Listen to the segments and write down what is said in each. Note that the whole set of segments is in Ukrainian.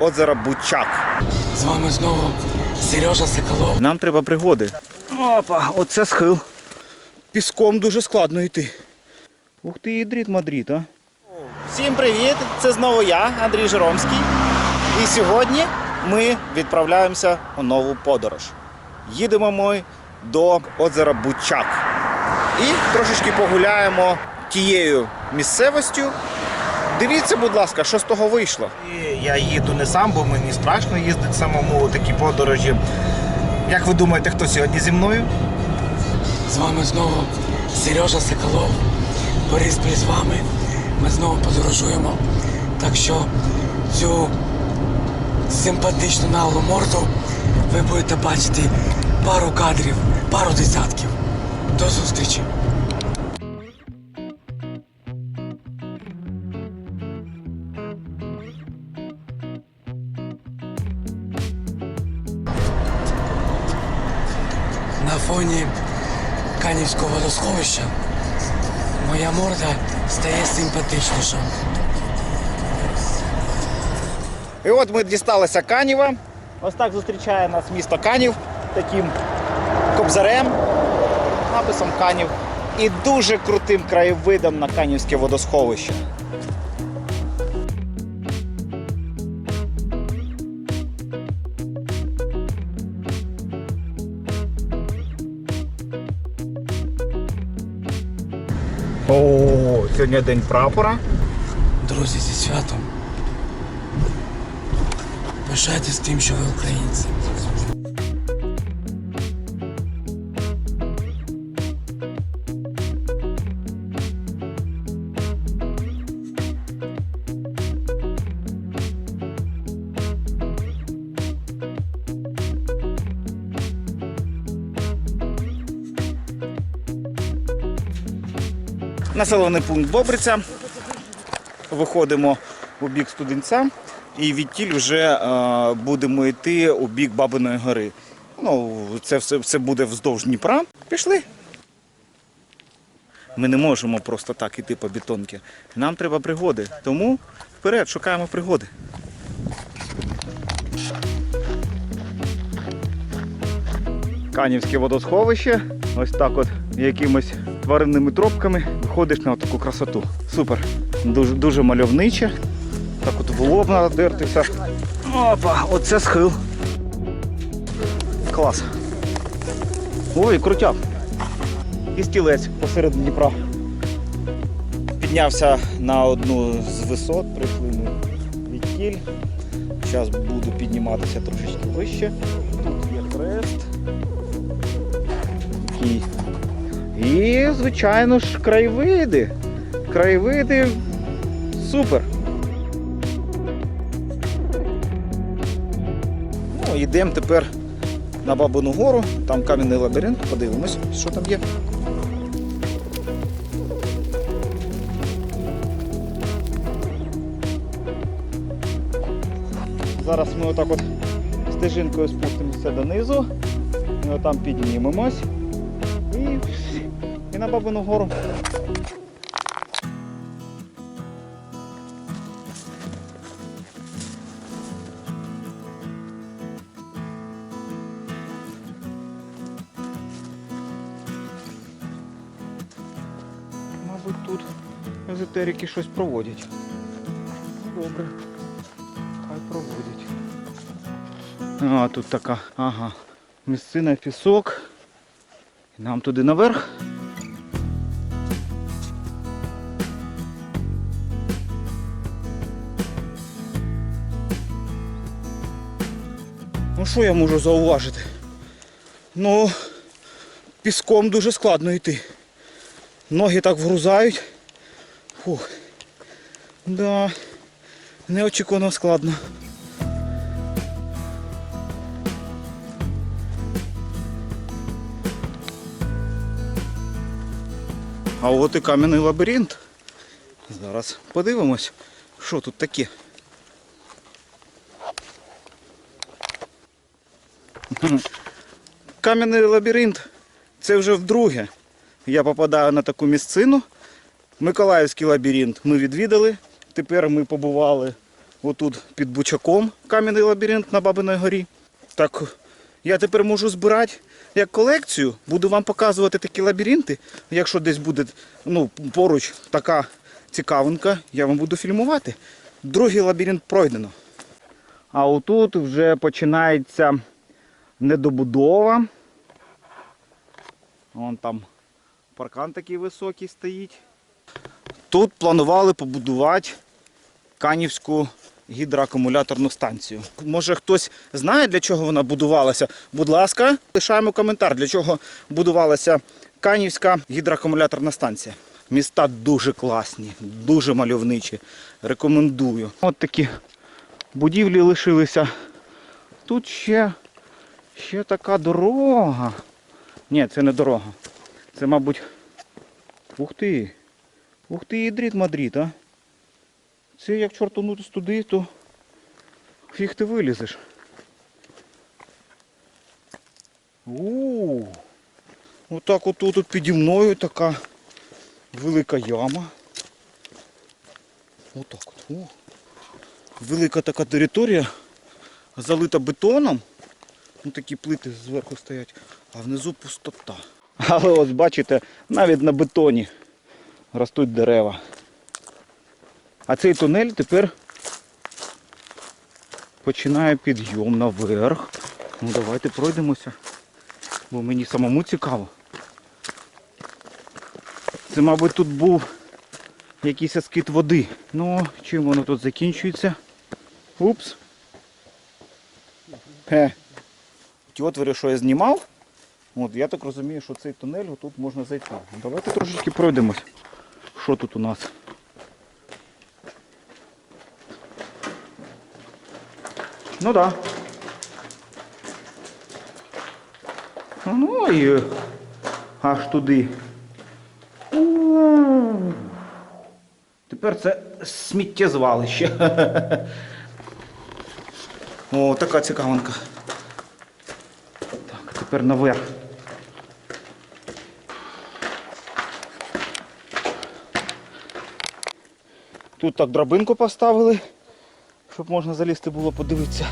озера Бучак. З вами знову Сережа Соколов. Нам треба пригоди. Опа, оце схил. Піском дуже складно йти. Ух ти, ідріт Мадрид, а. Всім привіт! Це знову я, Андрій Жиромський. І сьогодні ми відправляємося у нову подорож. Їдемо ми до озера Бучак. І трошечки погуляємо тією місцевостю. Дивіться, будь ласка, що з того вийшло. Я їду не сам, бо мені страшно їздити самому у такі подорожі. Як ви думаєте, хто сьогодні зі мною? З вами знову Сережа Соколов. Бориспіль з вами. Ми знову подорожуємо. Так що цю симпатичну наглу морду ви будете бачити пару кадрів, пару десятків. До зустрічі! На фоні Канівського водосховища моя морда стає симпатичніша. І от ми дісталися Каніва. Ось так зустрічає нас місто Канів таким кобзарем, написом Канів. І дуже крутим краєвидом на Канівське водосховище. О, сьогодні день прапора. Друзі, зі святом. Пишайтесь тим, що ви українці. Населений пункт Бобриця. Виходимо у бік студенця і відтіль вже е, будемо йти у бік Бабиної гори. Ну, це все, все буде вздовж Дніпра. Пішли. Ми не можемо просто так іти по бетонці. Нам треба пригоди. Тому вперед шукаємо пригоди. Канівське водосховище. Ось так от якимось тваринними тропками виходиш на таку красоту. Супер. Дуже, дуже мальовниче. Так от в лоб треба дертися. Опа, оце схил. Клас. Ой, крутяк. І стілець посеред Дніпра. Піднявся на одну з висот, прийшли ми від тіль. Зараз буду підніматися трошечки вище. І, звичайно ж, краєвиди. Краєвиди супер. Ну, йдемо тепер на Бабину гору, там кам'яний лабіринт, подивимось, що там є. Зараз ми отак от стежинкою спустимося донизу, ми отам піднімемось і, і на Бабину гору. Мабуть, тут езотерики щось проводять. Ну, Добре. Хай проводять. А, тут така, ага. Місцина пісок. Нам туди наверх. Ну що я можу зауважити? Ну, піском дуже складно йти. Ноги так вгрузають. Фух. Да. Неочікувано складно. А от і кам'яний лабіринт. Зараз подивимось, що тут таке. Кам'яний лабіринт це вже вдруге. Я попадаю на таку місцину. Миколаївський лабіринт ми відвідали. Тепер ми побували отут під Бучаком кам'яний лабіринт на Бабиної горі. Так я тепер можу збирати як колекцію, буду вам показувати такі лабіринти. Якщо десь буде ну, поруч така цікавинка, я вам буду фільмувати. Другий лабіринт пройдено. А отут вже починається недобудова. Вон там паркан такий високий стоїть. Тут планували побудувати Канівську гідроакумуляторну станцію. Може хтось знає, для чого вона будувалася? Будь ласка, лишаємо коментар, для чого будувалася Канівська гідроакумуляторна станція. Міста дуже класні, дуже мальовничі. Рекомендую. От такі будівлі лишилися. Тут ще, ще така дорога. Ні, це не дорога. Це, мабуть. Ух ти. Ух ти, ідріт Мадрид, а. Це як чортанутись туди, то фіг ти вилізеш. У. Отак от тут піді мною така велика яма. Отак от. О. Велика така територія, залита бетоном. Ну такі плити зверху стоять, а внизу пустота. Але ось бачите, навіть на бетоні ростуть дерева. А цей тунель тепер починає підйом наверх. Ну давайте пройдемося, бо мені самому цікаво. Це, мабуть, тут був якийсь скид води. Ну, чим воно тут закінчується? Упс. Хе. Ті отвори, що я знімав, от я так розумію, що цей тунель тут можна зайти. Давайте трошечки пройдемось. Що тут у нас? Ну да. Ну і аж туди. Тепер це сміттєзвалище. О, така цікавинка. Тепер наверх. Тут так драбинку поставили, щоб можна залізти було подивитися.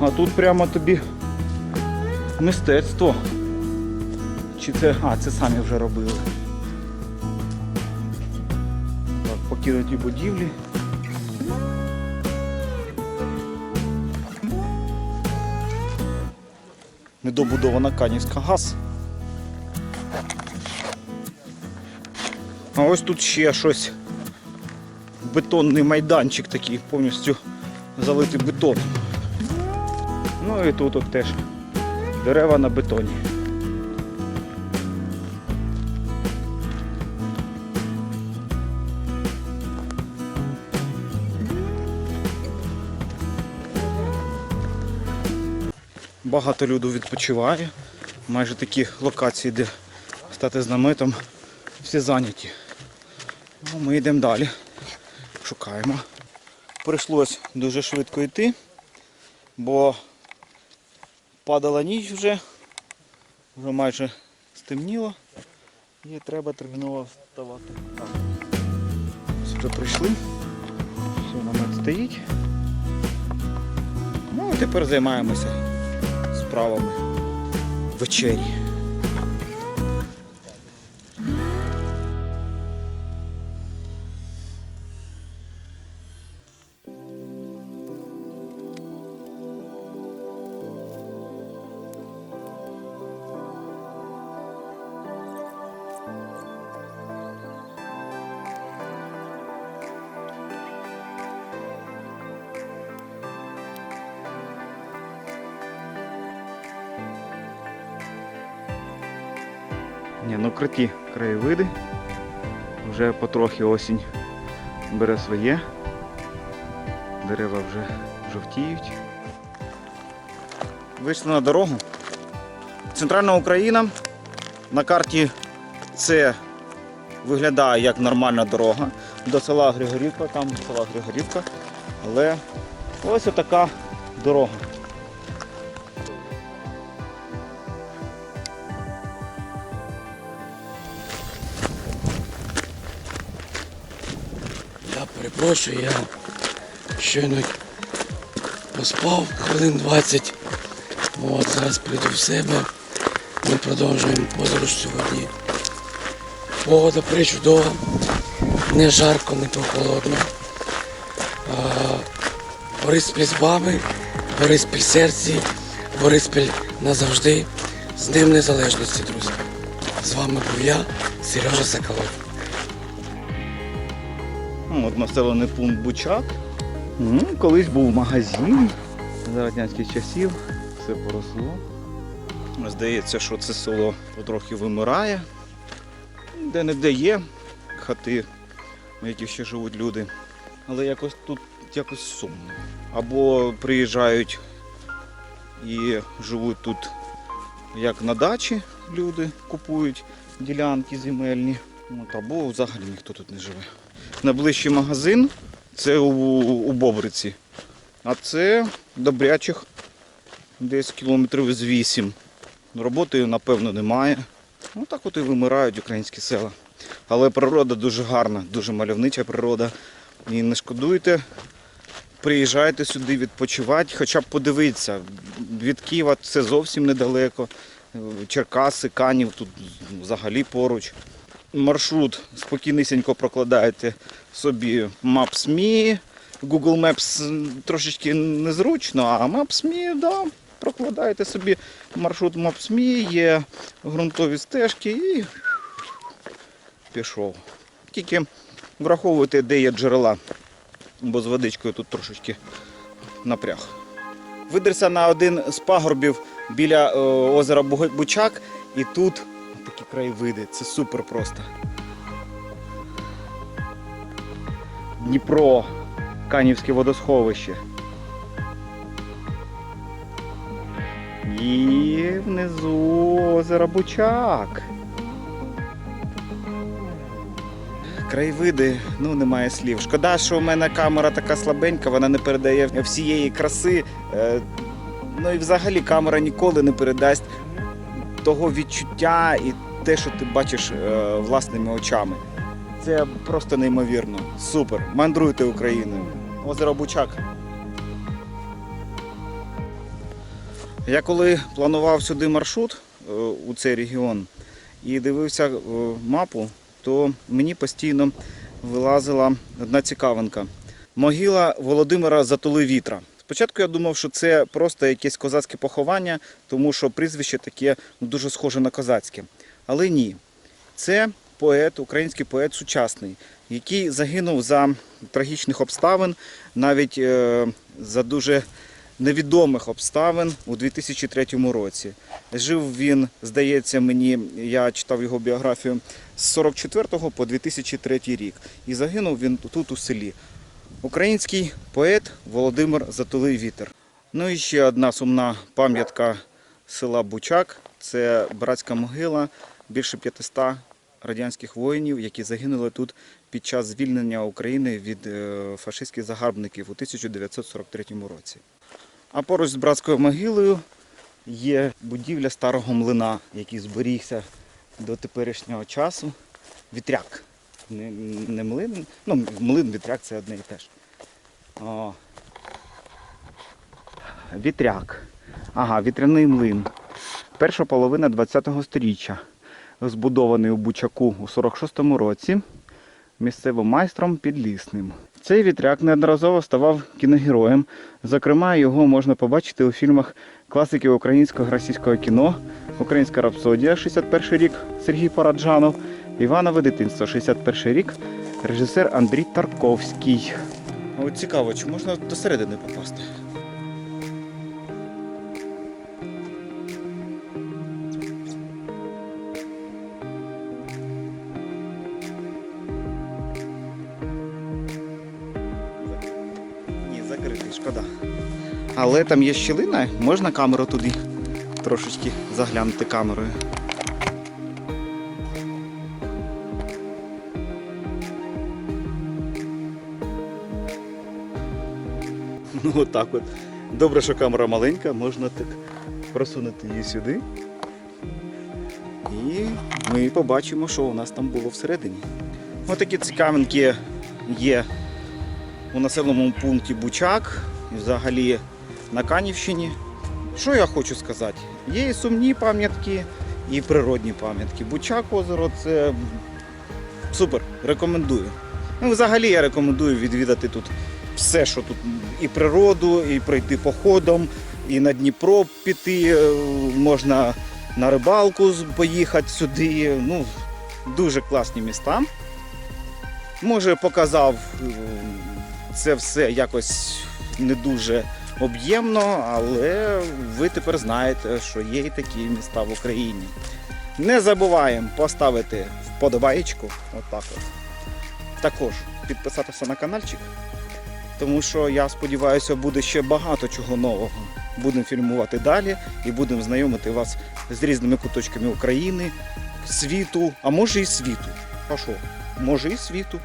А тут прямо тобі мистецтво. Чи це... А, це самі вже робили. Так, покинуті будівлі. Недобудована Канівська газ. А ось тут ще щось. Бетонний майданчик такий, повністю залитий бетоном. Ну і тут от теж дерева на бетоні. Багато людей відпочиває. Майже такі локації, де стати з наметом, всі зайняті. Ну, ми йдемо далі. Шукаємо. Прийшлось дуже швидко йти, бо падала ніч вже, вже майже стемніло і треба терміново вставати. Ось Вже прийшли. Все, намет стоїть. Ну тепер займаємося справами вечері. Ні, ну круті краєвиди. Вже потрохи осінь бере своє. Дерева вже жовтіють. Вийшли на дорогу. Центральна Україна. На карті це виглядає як нормальна дорога. До села Григорівка, там села Григорівка. Але ось така дорога. Перепрошую, я щойно поспав хвилин 20. От, зараз прийду в себе. Ми продовжуємо подорож сьогодні. Погода причудова, не жарко, не прохолодно. Бориспіль з баби, Бориспіль серці, Бориспіль назавжди. З Днем Незалежності, друзі. З вами був я, Сережа Соколов. От населений пункт Бучак. Ну, колись був магазин за радянських часів. Все поросло. Здається, що це село потрохи вимирає. Де не де є хати, в яких ще живуть люди. Але якось тут якось сумно. Або приїжджають і живуть тут як на дачі люди купують ділянки земельні. От, або взагалі ніхто тут не живе. Найближчий магазин це у, у Бобриці. А це добрячих десь кілометрів з 8. Роботи, напевно, немає. Ну так от і вимирають українські села. Але природа дуже гарна, дуже мальовнича природа. І не шкодуйте, приїжджайте сюди відпочивати, хоча б подивитися. Від Києва це зовсім недалеко. Черкаси, Канів тут взагалі поруч. Маршрут спокійнісінько прокладаєте собі Maps.me. Google Maps трошечки незручно, а Maps.me, да, прокладаєте собі маршрут Maps.me, є ґрунтові стежки і пішов. Тільки враховуйте, де є джерела, бо з водичкою тут трошечки напряг. Видерся на один з пагорбів біля е, озера Бучак, і тут такі краєвиди. Це супер просто. Дніпро, Канівське водосховище. І внизу озеро Бучак. Краєвиди, ну немає слів. Шкода, що у мене камера така слабенька, вона не передає всієї краси. Е, Ну і взагалі камера ніколи не передасть того відчуття і те, що ти бачиш е, власними очами. Це просто неймовірно. Супер. Мандруйте Україною. Озеро Бучак. Я коли планував сюди маршрут е, у цей регіон і дивився е, мапу, то мені постійно вилазила одна цікавинка. Могила Володимира Затули Вітра. Спочатку я думав, що це просто якесь козацьке поховання, тому що прізвище таке ну, дуже схоже на козацьке. Але ні. Це поет, український поет сучасний, який загинув за трагічних обставин, навіть е, за дуже невідомих обставин у 2003 році. Жив він, здається мені, я читав його біографію з 44 по 2003 рік. І загинув він тут у селі. Український поет Володимир Затулий Вітер. Ну і ще одна сумна пам'ятка села Бучак. Це братська могила більше 500 радянських воїнів, які загинули тут під час звільнення України від е, фашистських загарбників у 1943 році. А поруч з братською могилою є будівля старого млина, який зберігся до теперішнього часу. Вітряк. Не, не млин. Ну, млин, вітряк це одне і те ж. О. Вітряк. Ага, вітряний млин. Перша половина ХХ століття. Збудований у Бучаку у 46-му році місцевим майстром підлісним. Цей вітряк неодноразово ставав кіногероєм. Зокрема, його можна побачити у фільмах класиків українського російського кіно, Українська рапсодія, 61 рік Сергій Параджанов, Іванове дитинство, 61 рік, режисер Андрій Тарковський. От цікаво, чи можна до середини попасти? Ні, закритий, шкода. Але там є щілина, можна камеру туди трошечки заглянути камерою. Ну отак от. Добре, що камера маленька, можна так просунути її сюди. І ми побачимо, що у нас там було всередині. Ось такі цікавинки є у населеному пункті Бучак і взагалі на Канівщині. Що я хочу сказати? Є і сумні пам'ятки, і природні пам'ятки. Бучак озеро це супер, рекомендую. Ну, взагалі я рекомендую відвідати тут все, що тут і природу, і пройти походом, і на Дніпро піти, е, можна на рибалку поїхати сюди. Ну, дуже класні міста. Може, показав е, це все якось не дуже об'ємно, але ви тепер знаєте, що є і такі міста в Україні. Не забуваємо поставити вподобаєчку, отак от. Також підписатися на каналчик, тому що я сподіваюся, буде ще багато чого нового. Будемо фільмувати далі і будемо знайомити вас з різними куточками України, світу, а може і світу. А що? Може і світу.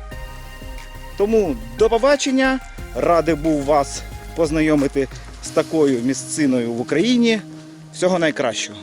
Тому до побачення. Радий був вас познайомити з такою місциною в Україні. Всього найкращого.